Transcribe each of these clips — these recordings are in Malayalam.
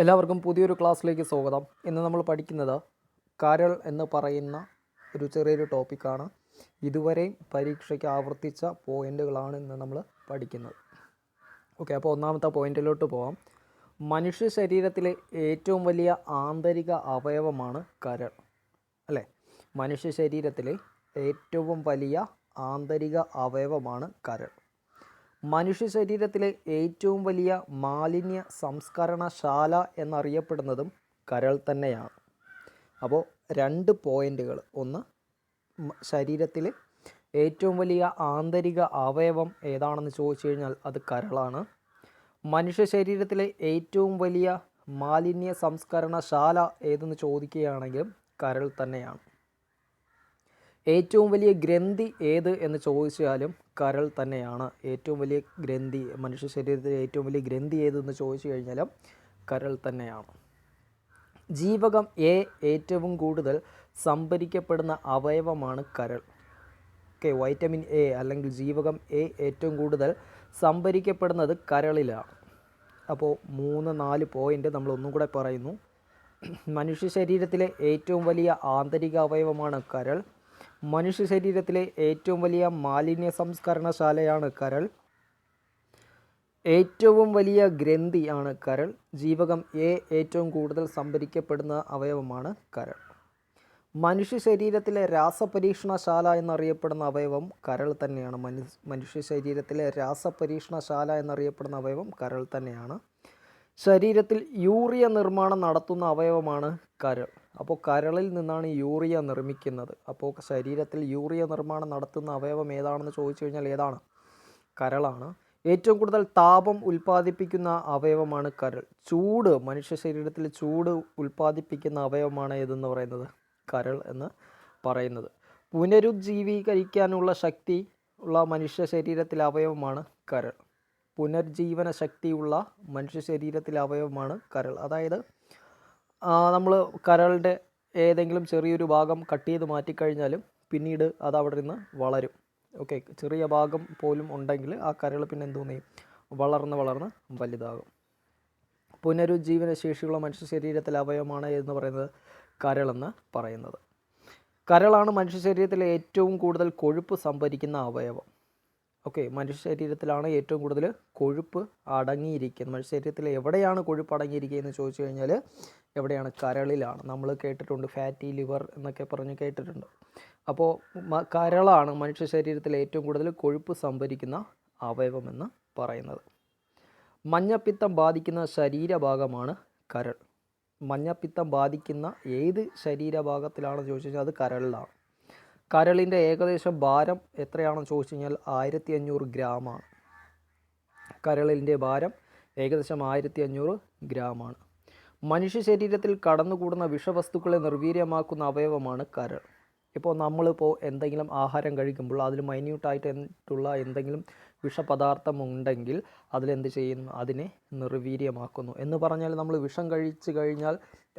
എല്ലാവർക്കും പുതിയൊരു ക്ലാസ്സിലേക്ക് സ്വാഗതം. ഇന്ന് നമ്മൾ പഠിക്കുന്നത് കരൾ എന്ന് പറയുന്ന ഒരു ചെറിയൊരു ടോപ്പിക്കാണ്. ഇതുവരെയും പരീക്ഷയ്ക്ക് ആവർത്തിച്ച പോയിന്റുകളാണ് ഇന്ന് നമ്മൾ പഠിക്കുന്നത്. ഓക്കെ അപ്പോൾ ഒന്നാമത്തെ പോയിന്റിലോട്ട് പോകാം മനുഷ്യ ശരീരത്തിലെ ഏറ്റവും വലിയ ആന്തരിക അവയവമാണ് കരൾ അല്ലേ? മനുഷ്യ ശരീരത്തിലെ ഏറ്റവും വലിയ ആന്തരിക അവയവമാണ് കരൾ. മനുഷ്യ ശരീരത്തിലെ ഏറ്റവും വലിയ മാലിന്യ സംസ്കരണശാല എന്നറിയപ്പെടുന്നതും കരൾ തന്നെയാണ്. അപ്പോൾ രണ്ട് പോയിന്റുകൾ ഒന്ന് ശരീരത്തിൽ ഏറ്റവും വലിയ ആന്തരിക അവയവം ഏതാണെന്ന് ചോദിച്ചു കഴിഞ്ഞാൽ അത് കരളാണ്. മനുഷ്യ ശരീരത്തിലെ ഏറ്റവും വലിയ മാലിന്യ സംസ്കരണശാല ഏതെന്ന് ചോദിക്കുകയാണെങ്കിലും കരൾ തന്നെയാണ്. ഏറ്റവും വലിയ ഗ്രന്ഥി ഏത് എന്ന് ചോദിച്ചാലും കരൾ തന്നെയാണ്. ഏറ്റവും വലിയ ഗ്രന്ഥി മനുഷ്യ ശരീരത്തിലെ ഏറ്റവും വലിയ ഗ്രന്ഥി ഏതെന്ന് ചോദിച്ചു കഴിഞ്ഞാലും കരൾ തന്നെയാണ്. ജീവകം എ ഏറ്റവും കൂടുതൽ സംഭരിക്കപ്പെടുന്ന അവയവമാണ് കരൾ. ഓക്കെ വൈറ്റമിൻ എ അല്ലെങ്കിൽ ജീവകം എ ഏറ്റവും കൂടുതൽ സംഭരിക്കപ്പെടുന്നത് കരളിലാണ്. അപ്പോൾ മൂന്ന് നാല് പോയിന്റ് നമ്മൾ ഒന്നും കൂടെ പറയുന്നു. മനുഷ്യ ശരീരത്തിലെ ഏറ്റവും വലിയ ആന്തരിക അവയവമാണ് കരൾ. മനുഷ്യ ശരീരത്തിലെ ഏറ്റവും വലിയ മാലിന്യ സംസ്കരണശാലയാണ് കരൾ. ഏറ്റവും വലിയ ഗ്രന്ഥിയാണ് കരൾ. ജീവകം എ ഏറ്റവും കൂടുതൽ സംഭരിക്കപ്പെടുന്ന അവയവമാണ് കരൾ. മനുഷ്യ ശരീരത്തിലെ രാസപരീക്ഷണശാല എന്നറിയപ്പെടുന്ന അവയവം കരൾ തന്നെയാണ്. മനു മനുഷ്യ ശരീരത്തിലെ രാസപരീക്ഷണശാല എന്നറിയപ്പെടുന്ന അവയവം കരൾ തന്നെയാണ്. ശരീരത്തിൽ യൂറിയ നിർമ്മാണം നടത്തുന്ന അവയവമാണ് കരൾ. അപ്പോൾ കരളിൽ നിന്നാണ് യൂറിയ നിർമ്മിക്കുന്നത്. അപ്പോൾ ശരീരത്തിൽ യൂറിയ നിർമ്മാണം നടത്തുന്ന അവയവം ഏതാണെന്ന് ചോദിച്ചു കഴിഞ്ഞാൽ ഏതാണ്? കരളാണ്. ഏറ്റവും കൂടുതൽ താപം ഉൽപ്പാദിപ്പിക്കുന്ന അവയവമാണ് കരൾ. ചൂട് മനുഷ്യ ശരീരത്തിൽ ചൂട് ഉൽപ്പാദിപ്പിക്കുന്ന അവയവമാണ് ഏതെന്ന് പറയുന്നത്? കരൾ എന്ന് പറയുന്നത്. പുനരുജ്ജീവീകരിക്കാനുള്ള ശക്തി ഉള്ള മനുഷ്യ ശരീരത്തിലെ അവയവമാണ് കരൾ. പുനർജീവന ശക്തിയുള്ള മനുഷ്യ ശരീരത്തിലെ അവയവമാണ് കരൾ. അതായത് നമ്മൾ കരളിന്റെ ഏതെങ്കിലും ചെറിയൊരു ഭാഗം കട്ട് ചെയ്ത് മാറ്റിക്കഴിഞ്ഞാലും പിന്നീട് അത് അവിടെ നിന്ന് വളരും. ഓക്കെ ചെറിയ ഭാഗം പോലും ഉണ്ടെങ്കിൽ ആ കരൾ പിന്നെ എന്തോ ചെയ്യും? വളർന്ന് വളർന്ന് വലുതാകും. പുനരുജ്ജീവന ശേഷിയുള്ള മനുഷ്യ ശരീരത്തിലെ അവയവമാണ് എന്ന് പറയുന്നത് കരളെന്ന് പറയുന്നത്. കരളാണ് മനുഷ്യ ശരീരത്തിലെ ഏറ്റവും കൂടുതൽ കൊഴുപ്പ് സംഭരിക്കുന്ന അവയവം. ഓക്കെ മനുഷ്യ ശരീരത്തിലാണ് ഏറ്റവും കൂടുതൽ കൊഴുപ്പ് അടങ്ങിയിരിക്കുന്നത്. മനുഷ്യ ശരീരത്തിൽ എവിടെയാണ് കൊഴുപ്പ് അടങ്ങിയിരിക്കുക എന്ന് ചോദിച്ചു കഴിഞ്ഞാൽ എവിടെയാണ്? കരളിലാണ്. നമ്മൾ കേട്ടിട്ടുണ്ട് ഫാറ്റി ലിവർ എന്നൊക്കെ പറഞ്ഞ് കേട്ടിട്ടുണ്ട്. അപ്പോൾ കരളാണ് മനുഷ്യ ശരീരത്തിൽ ഏറ്റവും കൂടുതൽ കൊഴുപ്പ് സംഭരിക്കുന്ന അവയവമെന്ന് പറയുന്നത്. മഞ്ഞപ്പിത്തം ബാധിക്കുന്ന ശരീരഭാഗമാണ് കരൾ. മഞ്ഞപ്പിത്തം ബാധിക്കുന്ന ഏത് ശരീരഭാഗത്തിലാണെന്ന് ചോദിച്ചു കഴിഞ്ഞാൽ അത് കരളിലാണ്. കരളിന്റെ ഏകദേശ ഭാരം എത്രയാണെന്ന് ചോദിച്ചു കഴിഞ്ഞാൽ ആയിരത്തി അഞ്ഞൂറ് ഗ്രാമാണ്. കരളിന്റെ ഭാരം ഏകദേശം ആയിരത്തി അഞ്ഞൂറ് ഗ്രാമാണ്. മനുഷ്യ ശരീരത്തിൽ കടന്നുകൂടുന്ന വിഷവസ്തുക്കളെ നിർവീര്യമാക്കുന്ന അവയവമാണ് കരൾ. ഇപ്പോൾ നമ്മളിപ്പോൾ എന്തെങ്കിലും ആഹാരം കഴിക്കുമ്പോൾ അതിൽ മൈന്യൂട്ടായിട്ടുള്ള എന്തെങ്കിലും വിഷപദാർത്ഥം ഉണ്ടെങ്കിൽ അതിലെന്ത് ചെയ്യുന്നു അതിനെ നിർവീര്യമാക്കുന്നു. എന്ന് പറഞ്ഞാൽ നമ്മൾ വിഷം കഴിച്ചു കഴിഞ്ഞാൽ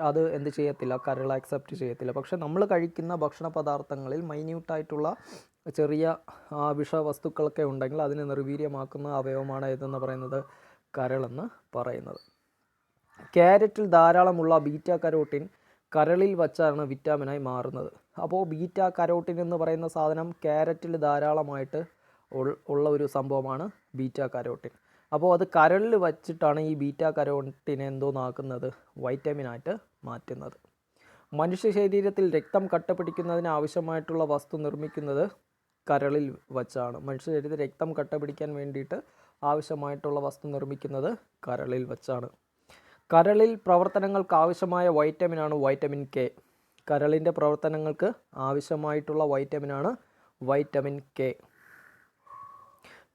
അത് എന്ത് ചെയ്യത്തില്ല? കരൾ ആക്സെപ്റ്റ് ചെയ്യത്തില്ല. പക്ഷേ നമ്മൾ കഴിക്കുന്ന ഭക്ഷണ പദാർത്ഥങ്ങളിൽ മൈന്യൂട്ടായിട്ടുള്ള ചെറിയ വിഷവസ്തുക്കളൊക്കെ ഉണ്ടെങ്കിൽ അതിനെ നിർവീര്യമാക്കുന്ന അവയവമാണ് ഇതെന്ന് പറയുന്നത്? കരളെന്ന് പറയുന്നത്. ക്യാരറ്റിൽ ധാരാളമുള്ള ബീറ്റ കരോട്ടിൻ കരളിൽ വച്ചാണ് വിറ്റാമിനായി മാറുന്നത്. അപ്പോൾ ബീറ്റ കരോട്ടിൻ എന്ന് പറയുന്ന സാധനം ക്യാരറ്റിൽ ധാരാളമായിട്ട് ഉള്ള ഒരു സംഭവമാണ് ബീറ്റ കരോട്ടിൻ. അപ്പോൾ അത് കരളിൽ വച്ചിട്ടാണ് ഈ ബീറ്റ കരോട്ടിനെ എന്തോന്നാക്കുന്നത് വൈറ്റമിനായിട്ട് മാറ്റുന്നത്. മനുഷ്യ ശരീരത്തിൽ രക്തം കട്ടപിടിക്കുന്നതിന് ആവശ്യമായിട്ടുള്ള വസ്തു നിർമ്മിക്കുന്നത് കരളിൽ വച്ചാണ്. മനുഷ്യ ശരീരത്തിൽ രക്തം കട്ടപിടിക്കാൻ വേണ്ടിയിട്ട് ആവശ്യമായിട്ടുള്ള വസ്തു നിർമ്മിക്കുന്നത് കരളിൽ വച്ചാണ്. കരളിൽ പ്രവർത്തനങ്ങൾക്ക് ആവശ്യമായ വൈറ്റമിനാണ് വൈറ്റമിൻ കെ. കരളിന്റെ പ്രവർത്തനങ്ങൾക്ക് ആവശ്യമായിട്ടുള്ള വൈറ്റമിനാണ് വൈറ്റമിൻ കെ.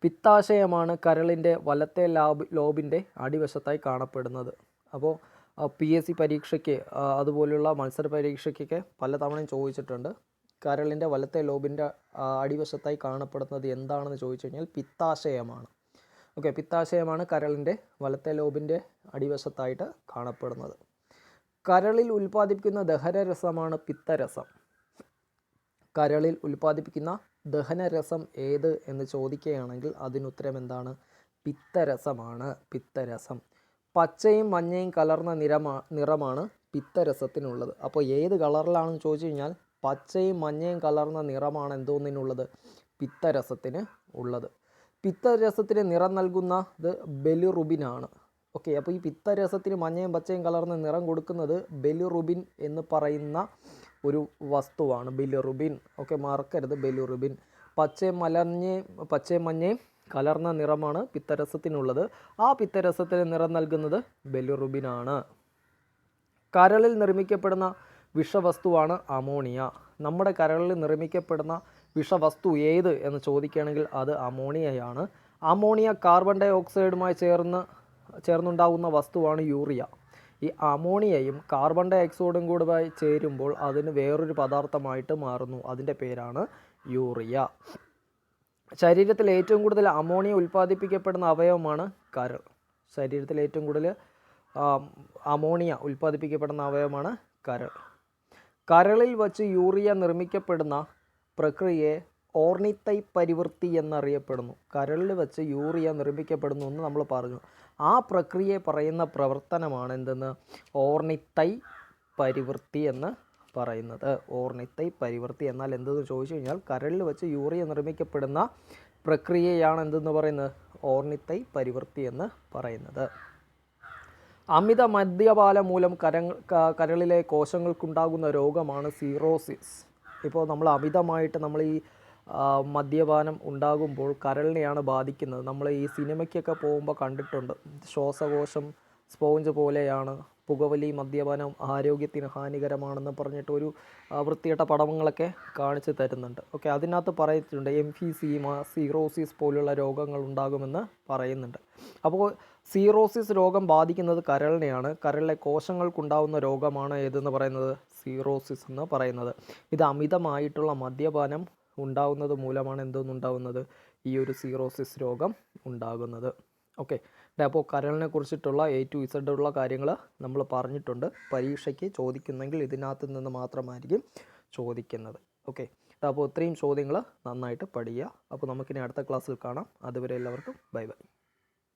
പിത്താശയമാണ് കരളിന്റെ വലത്തെ ലാബ് ലോബിന്റെ അടിവശത്തായി കാണപ്പെടുന്നത്. അപ്പോൾ പി എസ് സി പരീക്ഷയ്ക്ക് അതുപോലെയുള്ള മത്സര പരീക്ഷയ്ക്കൊക്കെ പലതവണയും ചോദിച്ചിട്ടുണ്ട്. കരളിന്റെ വലത്തെ ലോബിന്റെ അടിവശത്തായി കാണപ്പെടുന്നത് എന്താണെന്ന് ചോദിച്ചു കഴിഞ്ഞാൽ പിത്താശയമാണ്. ഓക്കെ പിത്താശയമാണ് കരളിന്റെ വലത്തെ ലോബിന്റെ അടിവശത്തായിട്ട് കാണപ്പെടുന്നത്. കരളിൽ ഉൽപ്പാദിപ്പിക്കുന്ന ദഹനരസമാണ് പിത്തരസം. കരളിൽ ഉൽപ്പാദിപ്പിക്കുന്ന ദഹനരസം ഏത് എന്ന് ചോദിക്കുകയാണെങ്കിൽ അതിനുത്തരം എന്താണ്? പിത്തരസമാണ്. പിത്തരസം. പച്ചയും മഞ്ഞയും കലർന്ന നിറമാ നിറമാണ് പിത്തരസത്തിനുള്ളത്. അപ്പോൾ ഏത് കളറിലാണെന്ന് ചോദിച്ചു കഴിഞ്ഞാൽ പച്ചയും മഞ്ഞയും കലർന്ന നിറമാണ് എന്തോന്നിനുള്ളത്? പിത്തരസത്തിന് ഉള്ളത്. പിത്തരസത്തിന് നിറം നൽകുന്നത് ബെലിറുബിനാണ്. ഓക്കെ അപ്പോൾ ഈ പിത്തരസത്തിന് മഞ്ഞയും പച്ചയും കലർന്ന നിറം കൊടുക്കുന്നത് ബെലുറുബിൻ എന്ന് പറയുന്ന ഒരു വസ്തുവാണ്. ബെലുറുബിൻ ഓക്കെ മറക്കരുത്. ബെലുറുബിൻ പച്ചയും മലഞ്ഞയും പച്ചയും മഞ്ഞയും കലർന്ന നിറമാണ് പിത്തരസത്തിനുള്ളത്. ആ പിത്തരസത്തിന് നിറം നൽകുന്നത് ബെലുറുബിനാണ് കരളിൽ നിർമ്മിക്കപ്പെടുന്ന വിഷവസ്തുവാണ് അമോണിയ. നമ്മുടെ കരളിൽ നിർമ്മിക്കപ്പെടുന്ന വിഷവസ്തു ഏത് എന്ന് ചോദിക്കുകയാണെങ്കിൽ അത് അമോണിയയാണ്. അമോണിയ കാർബൺ ഡൈ ഓക്സൈഡുമായി ചേർന്ന് ചേർന്നുണ്ടാകുന്ന വസ്തുവാണ് യൂറിയ. ഈ അമോണിയയും കാർബൺ ഡൈ ഓക്സൈഡും കൂടെ ചേരുമ്പോൾ അതിന് വേറൊരു പദാർത്ഥമായിട്ട് മാറുന്നു. അതിന്റെ പേരാണ് യൂറിയ. ശരീരത്തിൽ ഏറ്റവും കൂടുതൽ അമോണിയ ഉൽപ്പാദിപ്പിക്കപ്പെടുന്ന അവയവമാണ് കരൾ. ശരീരത്തിൽ ഏറ്റവും കൂടുതൽ അമോണിയ ഉൽപ്പാദിപ്പിക്കപ്പെടുന്ന അവയവമാണ് കരൾ. കരളിൽ വച്ച് യൂറിയ നിർമ്മിക്കപ്പെടുന്ന പ്രക്രിയയെ ഓർണിത്തൈ പരിവൃത്തി എന്നറിയപ്പെടുന്നു. കരളിൽ വെച്ച് യൂറിയ നിർമ്മിക്കപ്പെടുന്നു എന്ന് നമ്മൾ പറഞ്ഞു. ആ പ്രക്രിയയെ പറയുന്ന പ്രവർത്തനമാണ് എന്തെന്ന്? ഓർണിത്തൈ പരിവൃത്തി എന്ന് പറയുന്നത്. ഓർണിത്തൈ പരിവൃത്തി എന്നാൽ എന്തെന്ന് ചോദിച്ചു കഴിഞ്ഞാൽ കരളിൽ വെച്ച് യൂറിയ നിർമ്മിക്കപ്പെടുന്ന പ്രക്രിയയാണ് എന്തെന്ന് പറയുന്നത്? ഓർണിത്തൈ പരിവൃത്തി എന്ന് പറയുന്നത്. അമിത മദ്യപാലം മൂലം കര കരളിലെ കോശങ്ങൾക്കുണ്ടാകുന്ന രോഗമാണ് സീറോസിസ്. ഇപ്പോൾ നമ്മൾ അമിതമായിട്ട് നമ്മൾ ഈ മദ്യപാനം ഉണ്ടാകുമ്പോൾ കരളിനെയാണ് ബാധിക്കുന്നത്. നമ്മൾ ഈ സിനിമയ്ക്കൊക്കെ പോകുമ്പോൾ കണ്ടിട്ടുണ്ട്. ശ്വാസകോശം സ്പോഞ്ച് പോലെയാണ്. പുകവലി മദ്യപാനം ആരോഗ്യത്തിന് ഹാനികരമാണെന്ന് പറഞ്ഞിട്ട് ഒരു വൃത്തികെട്ട പടങ്ങളൊക്കെ കാണിച്ചു തരുന്നുണ്ട്. ഓക്കെ അതിനകത്ത് പറയുന്നുണ്ട് എം ഫി സീമ സീറോസിസ് പോലുള്ള രോഗങ്ങൾ ഉണ്ടാകുമെന്ന് പറയുന്നുണ്ട്. അപ്പോൾ സീറോസിസ് രോഗം ബാധിക്കുന്നത് കരളിനെയാണ്. കരളിലെ കോശങ്ങൾക്കുണ്ടാകുന്ന രോഗമാണ് ഏതെന്ന് പറയുന്നത്? സീറോസിസ് എന്ന് പറയുന്നത്. ഇത് അമിതമായിട്ടുള്ള മദ്യപാനം ഉണ്ടാകുന്നത് മൂലമാണ് എന്തോന്നുണ്ടാവുന്നത്? ഈ ഒരു സീറോസിസ് രോഗം ഉണ്ടാകുന്നത്. ഓക്കെ അപ്പോൾ കരളിനെ കുറിച്ചിട്ടുള്ള എ ടു ഇസഡ് ഉള്ള കാര്യങ്ങൾ നമ്മൾ പറഞ്ഞിട്ടുണ്ട്. പരീക്ഷയ്ക്ക് ചോദിക്കുന്നെങ്കിൽ ഇതിനകത്ത് നിന്ന് മാത്രമായിരിക്കും ചോദിക്കുന്നത്. ഓക്കെ അപ്പോൾ ഇത്രയും ചോദ്യങ്ങൾ നന്നായിട്ട് പഠിക്കുക അപ്പോൾ നമുക്കിനി അടുത്ത ക്ലാസ്സിൽ കാണാം. അതുവരെ എല്ലാവർക്കും ബൈ ബൈ